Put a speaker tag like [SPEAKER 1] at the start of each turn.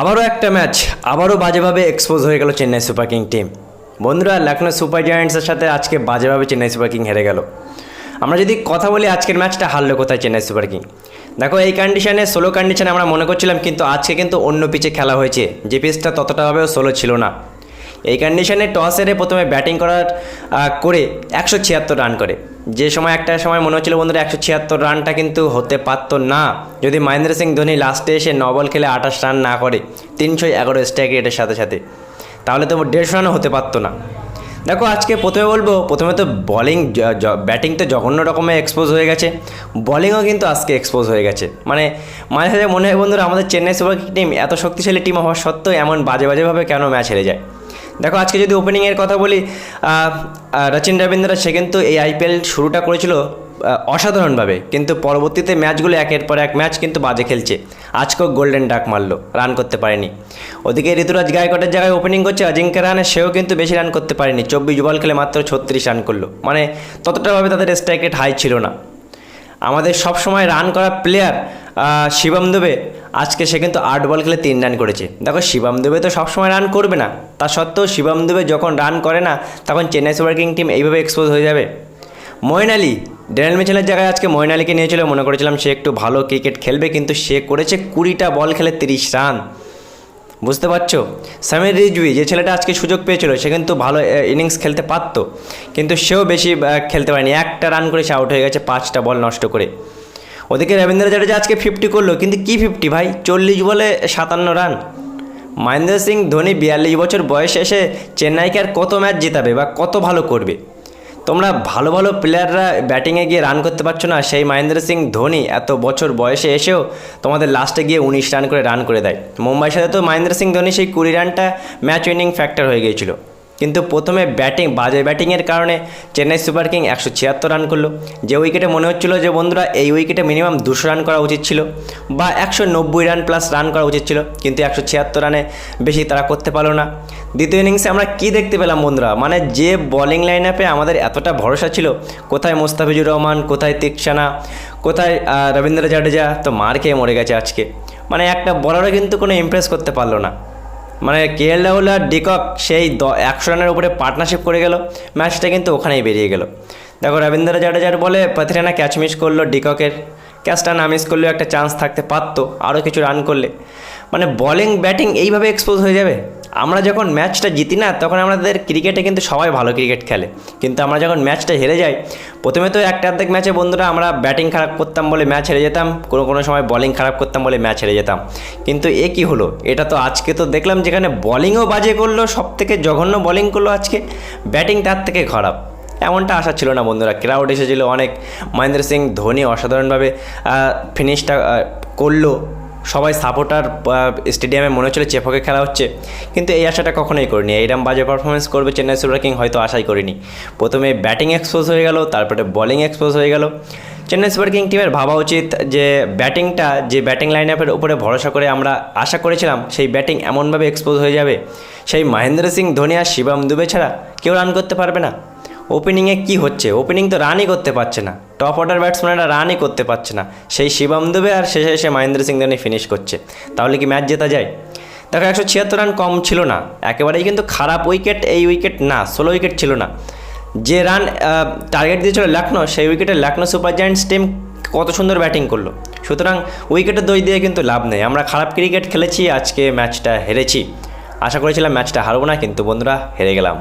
[SPEAKER 1] আবারও একটা ম্যাচ, আবারও বাজেভাবে এক্সপোজ হয়ে গেল চেন্নাই সুপার কিং টিম বন্ধুরা লখনৌ সুপার জায়ান্টসের সাথে আজকে বাজেভাবে চেন্নাই সুপার কিং হেরে গেল। আমরা যদি কথা বলি আজকের ম্যাচটা, হারলো কোথায় চেন্নাই সুপার কিং? দেখো, এই কন্ডিশনে সোলো কন্ডিশনে আমরা মনে করছিলাম, কিন্তু আজকে কিন্তু অন্য পিচে খেলা হয়েছে। যে পিচটা ততটাভাবেও সোলো ছিল না। এই কন্ডিশনে টস হেরে প্রথমে ব্যাটিং করার করে একশো ছিয়াত্তর রান করে। যে সময় একটা সময় মনে হচ্ছিল, বন্ধুরা, একশো ছিয়াত্তর রানটা কিন্তু হতে পারতো না। যদি মহেন্দ্র সিং ধোনি লাস্টে এসে নবল খেলে আঠাশ রান না করে, তিনশো এগারো স্ট্রাইক রেটের সাথে সাথে, তাহলে তো দেড়শো রানও হতে পারতো না। দেখো, আজকে প্রথমে বলব, প্রথমে তো বলিং ব্যাটিং তো জঘন্য রকমের এক্সপোজ হয়ে গেছে। বলিংও কিন্তু আজকে এক্সপোজ হয়ে গেছে। মানে মাঝে সাঝে মনে হয়, বন্ধুরা, আমাদের চেন্নাই সুপার টিম এত শক্তিশালী টিম হওয়া সত্ত্বেও এমন বাজে বাজেভাবে কেন ম্যাচ হেরে যায়? দেখো, আজকে যদি ওপেনিংয়ের কথা বলি রচিন রবীন্দ্র সে কিন্তু এই আইপিএল শুরুটা করেছিল অসাধারণভাবে। কিন্তু পরবর্তীতে ম্যাচগুলো একের পর এক ম্যাচ কিন্তু বাজে খেলছে। আজকেও গোল্ডেন ডাক মারলো রান করতে পারেনি। ওদিকে ঋতুরাজ গায়কটের জায়গায় ওপেনিং করছে অজিঙ্ক্য রানে সেও কিন্তু বেশি রান করতে পারেনি। চব্বিশ বল খেলে মাত্র ছত্রিশ রান করল। মানে ততটাভাবে তাদের স্ট্রাইক রেট হাই ছিল না। আমাদের সব সময় রান করা প্লেয়ার শিবম দুবে, আজকে সে কিন্তু আট বল খেলে তিন রান করেছে। দেখো, শিবম দুবে তো সবসময় রান করবে না। তা সত্ত্বেও শিবম দুবে যখন রান করে না, তখন চেন্নাই সুপার কিং টিম এইভাবে এক্সপোজ হয়ে যাবে। মইন আলী ডেনিয়াল মিচেলের জায়গায় আজকে মইন আলীকে নিয়েছিল, মনে করেছিলাম সে একটু ভালো ক্রিকেট খেলবে, কিন্তু সে করেছে কুড়িটা বল খেলে তিরিশ রান বুঝতে পারছ? সামির রিজভি যে ছেলেটা আজকে সুযোগ পেয়েছিল, সে কিন্তু ভালো ইনিংস খেলতে পারতো। কিন্তু সেও বেশি খেলতে পারেনি। একটা রান করে সে আউট হয়ে গেছে, পাঁচটা বল নষ্ট করে। ওদিকে রবীন্দ্র জাডেজা আজকে ফিফটি করল, কিন্তু কি ফিফটি ভাই? চল্লিশ বলে সাতান্ন রান মহেন্দ্র সিং ধোনি বিয়াল্লিশ বছর বয়সে এসে চেন্নাইকে আর কত ম্যাচ জেতাবে বা কত ভালো করবে? তোমরা ভালো ভালো প্লেয়াররা ব্যাটিংয়ে গিয়ে রান করতে পারছ না। সেই মহেন্দ্র সিং, ধোনি এত বছর বয়সে এসেও তোমাদের লাস্টে গিয়ে উনিশ রান করে রান করে দেয়। মুম্বাইয়ের সাথে তো মহেন্দ্র সিং, ধোনি সেই কুড়ি রানটা ম্যাচ উইনিং ফ্যাক্টর হয়ে গিয়েছিল। কিন্তু প্রথমে ব্যাটিং, বাজে ব্যাটিংয়ের কারণে চেন্নাই সুপার কিং একশো ছিয়াত্তর রান করল। যে উইকেটে মনে হচ্ছিল যে, বন্ধুরা, এই উইকেটে মিনিমাম দুশো রান করা উচিত ছিল বা একশো নব্বই রান প্লাস রান করা উচিত ছিল, কিন্তু একশো ছিয়াত্তর রানে বেশি তারা করতে পারল না। দ্বিতীয় ইনিংসে আমরা কি দেখতে পেলাম, বন্ধুরা? মানে যে বোলিং লাইন আপে আমাদের এতটা ভরসা ছিল, কোথায় মোস্তাফিজুর রহমান, কোথায় তিকসানা কোথায় রবীন্দ্র জাডেজা, তো মার খেয়ে মরে গেছে আজকে। মানে একটা বলারও কিন্তু কোনো ইমপ্রেস করতে পারল না। মানে কে এল রাহুল আর ডিকক সেই একশো রানের উপরে পার্টনারশিপ করে গেল। ম্যাচটা কিন্তু ওখানেই বেরিয়ে গেল। দেখো রবীন্দ্র জাডেজার বলে পাথিরানা ক্যাচ মিস করল ডিককের ক্যাচটা না মিস করলেও একটা চান্স থাকতে পারতো আরও কিছু রান করলে। মানে বলিং ব্যাটিং এইভাবে এক্সপোজ হয়ে যাবে। আমরা যখন ম্যাচটা জিতি না, তখন আমাদের ক্রিকেটে কিন্তু সবাই ভালো ক্রিকেট খেলে। কিন্তু আমরা যখন ম্যাচটা হেরে যাই, প্রথমে তো একটা অর্ধেক ম্যাচে বন্ধুরা আমরা ব্যাটিং খারাপ করতাম বলে ম্যাচ হেরে যেতাম, কোনো কোনো সময় বলিং খারাপ করতাম বলে ম্যাচ হেরে যেতাম। কিন্তু এ কি হলো? এটা তো আজকে তো দেখলাম যেখানে বলিংও বাজে করল সব থেকে জঘন্য বলিং করল আজকে। ব্যাটিং তার থেকে খারাপ। এমনটা আশা ছিল না বন্ধুরা। ক্রাউড এসেছিল অনেক। মহেন্দ্র সিং, ধোনি অসাধারণভাবে ফিনিশটা করল। সবাই সাপোর্টার স্টেডিয়ামে মনে হচ্ছিল চেপকে খেলা হচ্ছে। কিন্তু এই আশাটা কখনোই করিনি। এইরকম বাজে পারফরমেন্স করবে চেন্নাই সুপার কিং হয়তো আশাই করিনি। প্রথমে ব্যাটিং এক্সপোজ হয়ে গেল, তারপরে বলিং এক্সপোজ হয়ে গেল। চেন্নাই সুপার কিং টিমের ভাবা উচিত যে ব্যাটিংটা যে ব্যাটিং লাইন আপের উপরে ভরসা করে আমরা আশা করেছিলাম সেই ব্যাটিং এমনভাবে এক্সপোজ হয়ে যাবে। সেই মহেন্দ্র সিং, ধোনি আর শিবম দুবে ছাড়া কেউ রান করতে পারবে না। ওপেনিংয়ে কি হচ্ছে? ওপেনিং তো রানই করতে পারছে না। টপ অর্ডার ব্যাটসম্যানরা রানই করতে পারছে না। সেই শিবম দুবে আর শেষে এসে মহেন্দ্র সিং ধোনি ফিনিশ করছে। তাহলে কি ম্যাচ জেতা যায়? দেখো, একশো ছিয়াত্তর রান কম ছিল না। একেবারেই কিন্তু খারাপ উইকেট এই উইকেট না ষোলো উইকেট ছিল না। যে রান টার্গেট দিয়েছিল লখনৌ সেই উইকেটে লখনৌ সুপার জায়ান্টস টিম কত সুন্দর ব্যাটিং করল। সুতরাং উইকেটের দই দিয়ে কিন্তু লাভ নেই। আমরা খারাপ ক্রিকেট খেলেছি, আজকে ম্যাচটা হেরেছি। আশা করেছিলাম ম্যাচটা হারবো না, কিন্তু বন্ধুরা, হেরে গেলাম।